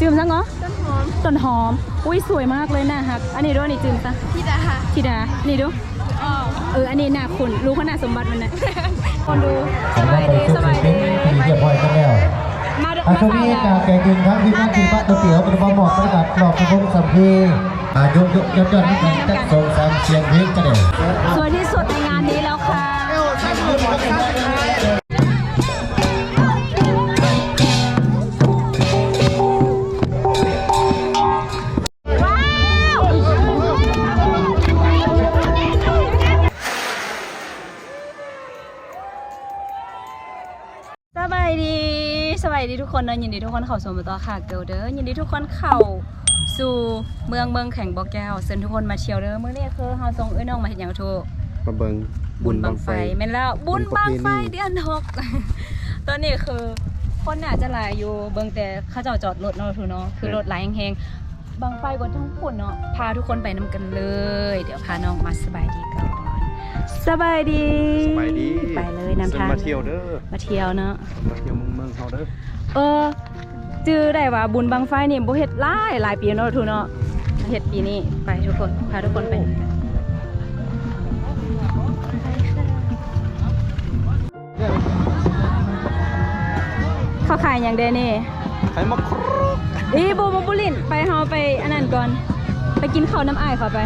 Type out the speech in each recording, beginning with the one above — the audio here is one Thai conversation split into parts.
จืมซะเงาะต้นหอมต้นหอม อุ้ยสวยมากเลยนะครับอันนี้ด้วยนี่จืมซะพี่ดาธิดา นี่ดูอ๋อเออ อันนี้หน้าคุณรู้ขนาดสมบัติมันนะคนดูสสบายดีสบายดีที่เรียบร้อยกันแล้วมาดูอามาช่วงข่าวนี้แล้วการแกงกินทั้งที่นั่งกินบ้านตัวเตี๋ยวเป็นบะหมอกประกาศหลอกกระพงสัมพีอายกยกยกยอดให้กันจัดส่งสามเชียงเพลงกันเดี๋ยวสวยที่สุด บายดีสบายดีทุกคนเนอะยินดีทุกคนเข้าสู่มาต่อค่ะเกิลเด้อยินดีทุกคนเข้าสู่เมืองเมืองแข่งบอกแก้วเชิญทุกคนมาเชียวเด้อเมื่อนี้คือเฮาส่งเอ้ยน้องมาเห็นอย่างถูกมาเบิงบุญบังไฟแม่นแล้วบุญบังไฟบุญประเพณีเดือนหกตอนนี้คือคนน่าจะหลายอยู่เบิ่งแต่เขาเจ้าจอดรถเนาะทูเนาะคือรถหลายแฮงๆบังไฟบนท้องฝุ่นเนาะพาทุกคนไปนำกันเลย เดี๋ยวพาน้องมาสบายดีก่อน สบายดีสบายดีไปเลยนำทางมาเที่ยวเด้อมาเที่ยวเนาะมาเที่ยวเมืองเมืองเฮาเด้อเออจื้อได้ว่าบุญบังไฟนี่บ่เฮ็ดหลายหลายปีเนาะทูเนาะเฮ็ดปีนี้ไปทุกคนพาทุกคนไปนำกันเขาขายอย่างเดนี่ใครมาครบอีโบโบบุลินไปเฮาไปอันนั้นก่อน ไปกินข้าวน้ำอ้ายเขาไป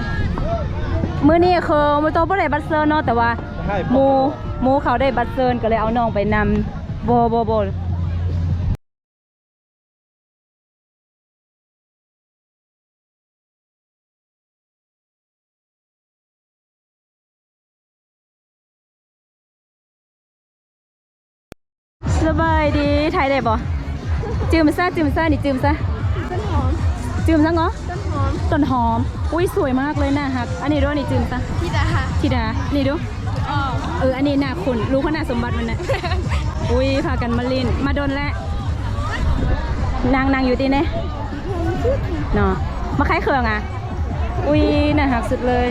มื้อนี้คือมื้อโตบ่ได้บัตรเซิร์นเนาะแต่ว่าให้หมูหมูเขาได้บัตรเซิร์นก็เลยเอาน้องไปนำโบโบโบสบายดีถ่ายได้บ่จืมซะจืมซะนี่จืมซะต้นหอมจืมซะเงาะต้น หอมต้นหอม อุ้ยสวยมากเลยนะครับอันนี้ด้วยนี่จืมซะพี่ดาธิดา นี่ดู อ๋อเออ อันนี้หน้าคุณรู้ขนาดสมบัติมันนะอุ้ยพากันมาลิน มาโดนแล้วนางนางอยู่ที่นี่เนาะมาคล้ายเคืองอะ อุ้ยน่าหักสุดเลย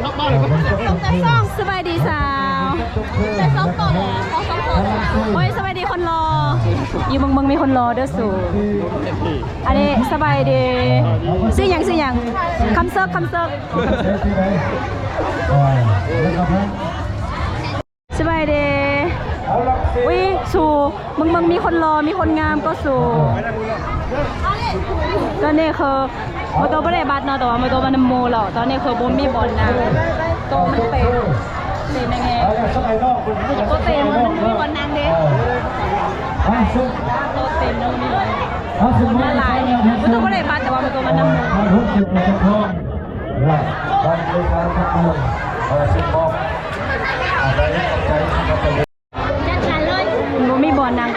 ไปไว้เดี๋ยวมาทั้งแม่โมลิทุกคืนรับบ้านเลยทุกคืนสบายดีสาวทุกคืนแต่สองตัวแหละเขาสองตัวแหละโอ้ยสบายดีคนรอ อยู่เมึงเมึงมีคนรอเด้อสูอันนี้สบายดีซื้อหยังซื้อหยังคำเซิร์กคำเซิร์กเดี๋ยวที่ไหนอ่าแล้วก็พักสบายดีอุ้ยสูมึงมึงมีคนรอมีคนงามก็สูตอนนี้คือ มาโตไม่ได้บัตรเนาะแต่ว่ามาโตมันนำโมหรอกตอนนี้คือบ่มีบอลนะโตมันเตะเตะยังไงเอาอย่างสมัยนอกคุณไม่อยากโตเตะมันมันมีบอลนางเด้เอาซึ่งโตเตะมันมีบอลเอาซึ่งน่าหลายมาโตไม่ได้บัตรแต่ว่ามาโตมันนำโมมาทุกจุดในทุกห้องว่าการบริการทุกคนเออซึ่งบอกอะไรใจก็ไปจัดการเลยบ่มีบอลนาง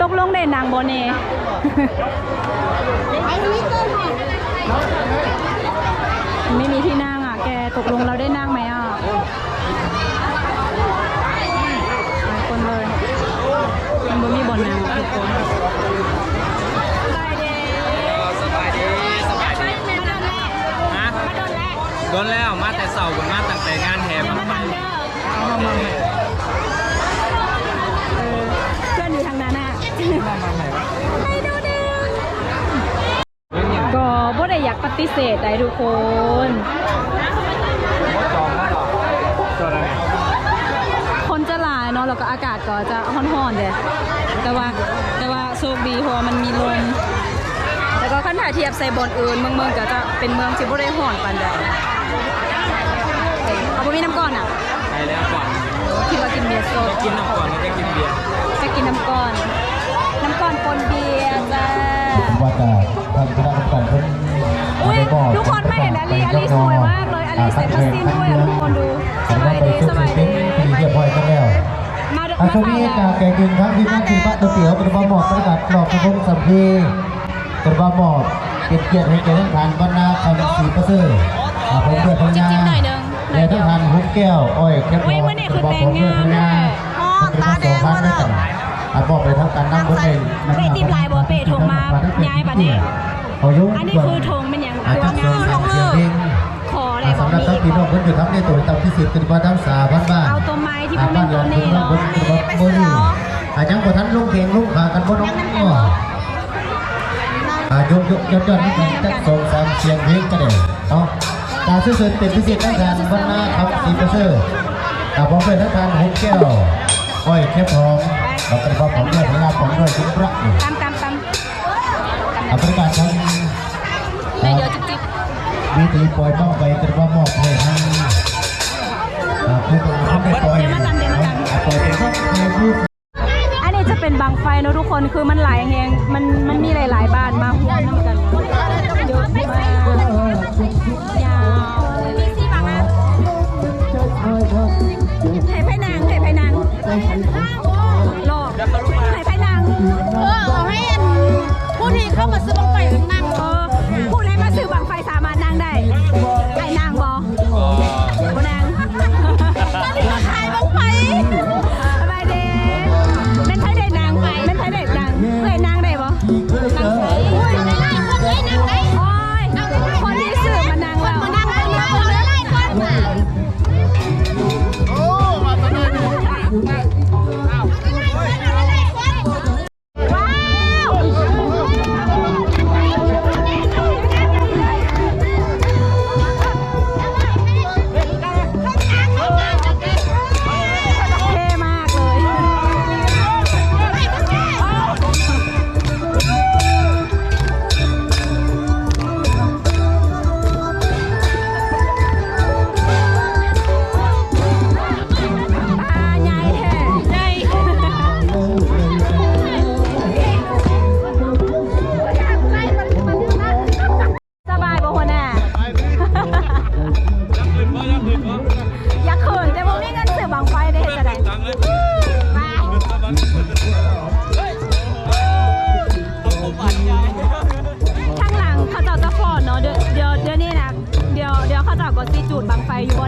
ตกลงได้นางบอลเน่ ไอ้นี่ต้นหอมไม่มีที่นั่งอะ แกตกลงเราได้นั่งไหมอะหลายคนเลยมันบ่มีบอลนั่งอะทุกคนสบายดีสบายดีสบายดีฮะโดนแล้วมาแต่เสาร์บนมาตั้งแต่งานแห่ยังมาไม่ไปทันเด้อเอามามาเออเพื่อนอยู่ทางนั้นอะให้ดูดิก็บ่ได้ อยากปฏิเสธได้ทุกคนจอดอะไรคนจะหลายเนาะแล้วก็อากาศก็จะร้อนๆเลยแต่ว่าแต่ว่าโชคดีเพราะว่ามันมีลมแล้วก็คันถ่ายเทียบใส่บอนอื่นเมืองเมืองก็จะเป็นเมืองที่บ่ได้ร้อนปานใดเอาบ่มีน้ำก่อนอะไปแล้วก่อนคิดว่ากินเบียร์สดกินน้ำก่อนแล้วจะกินเบียร์จะกินน้ำก่อนน้ำก่อนปนเบียร์จ้า ทุกคนไม่เห็นอลีอลีสวยมากเลยอลีใส่ผ้าสิ้นด้วยอะทุกคนดูสบายดีสบายดีที่เรียบร้อยกันแล้วมาดูอามาช่วงข่าวนี้แล้วการแกงกินทั้งที่นั่งกินบ้านตัวเตี๋ยวเป็นบะหมอกประกาศหลอกกระพงสัมพีเป็นบะหมอกเป็นเกียรติให้แก่ทั้งทานบรรณาคำสีประเสริฐอ่าผมเพื่อพญาจิ้มๆหน่อยหนึงหน่และอยเดีทั้ยงวทานหุ้มแก้วอ้อยแคบอุ๊ยมื้อนี้คือแต่งงานแน่อ๋อตาแดงมาเลยอะบอกไปทั้งการนั่งบนเองได้ติมลายบ่เปโทรมาย้ายบัดนี้เขายุ่ง อันนี้คือธงเป็นอย่างอาจจะธงเสียงเสียงเพลงขออะไรสำหรับทั้งพี่น้องเพิ่นอยู่ทั้งในตัวตามที่สิบกันว่าทั้งสาพันบ้านเอาตัวไม้ที่อาบ่แม่บ้านนหตัลัวงนี้เพิ่นว่าเนาะเพิ่นว่าบ่นี่อายังบ่ทันลงเพลงลงขากันบ่น้องอ้ออ่ายกยกยกยอดนี่กันจักสองสามเสียงเพลงก็ได้เนาะการซื้อเสริญเป็นพิเศษทั้งการบรรณาครับสีเปอร์เซอร์อ่าผมเป็นทั้งการหกแก้วอ้อยแค่พร้อมเราเป็นความผมด้วยพลาผมด้วยคุณพระอยู่ตามตามตามอาประกาศทั้ง วิธีปล่อยต้องไปเป็นว่ามอบให้ทั้งอ่าผู้คนที่ได้ปล่อยปล่อยเป็นครับในผู้อันนี้จะเป็นบางไฟนะทุกคนคือมันหลายแหงมันมันมีหลาย ๆ บ้านมาห่วมน้ำกันเยอะมาก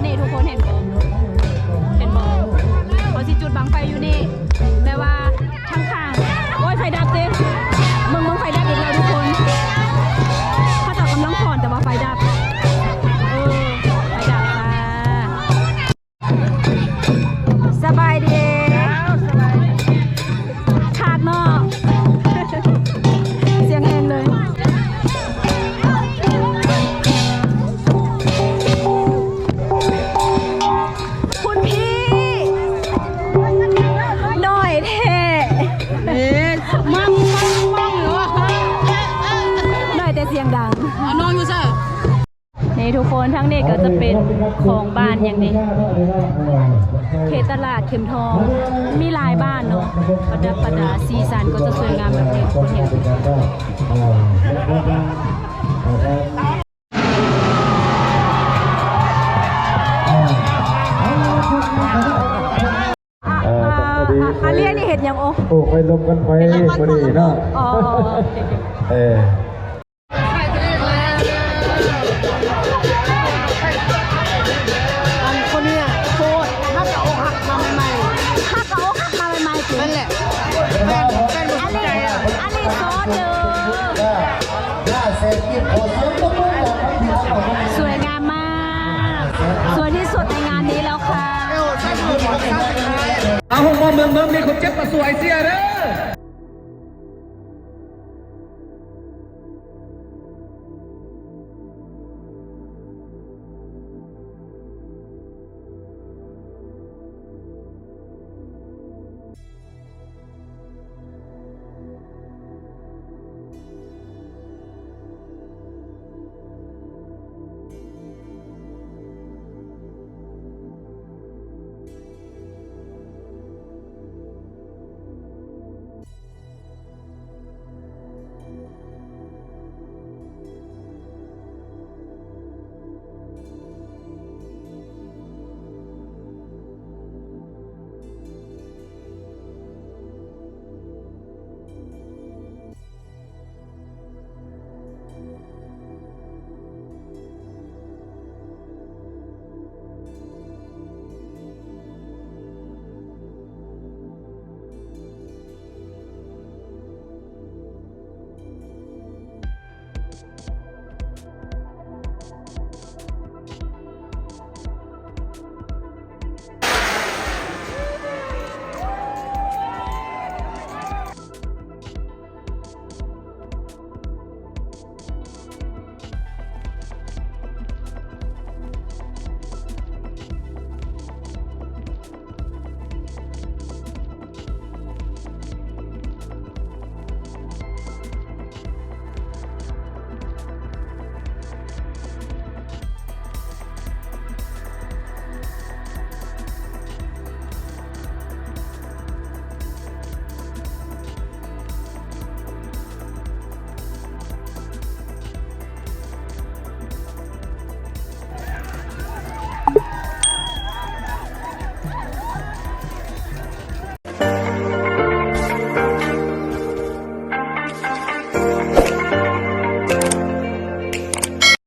เนี่ยทุกคนเห็นโบ หน่อยแต่เสียงดังน้องอยู่เซ่นี่ทุกคนทั้งนี้ก็จะเป็นของบ้านอย่างนี้เขตตลาดเข็มทอง มีหลายบ้านเนาะประดับประดาสีสันก็จะสวยงามแบบนี้คนเห็นอะอะอะเรียกนี่เห็ดยังโอ้โอ้ไปลมกันไปพอดีเนาะอ๋อเออ นั่นแหละอันนี้อันนี้ซอสเด้อหน้าเซฟกี้โอ้เสียงตะมุของพี่น้องของผมสวยงามมาก สวยที่สุดในงานนี้แล้วค่ะ เอาห้องมอเมืองเมืองมีคนเจ็บมาสวยเสียเด้อ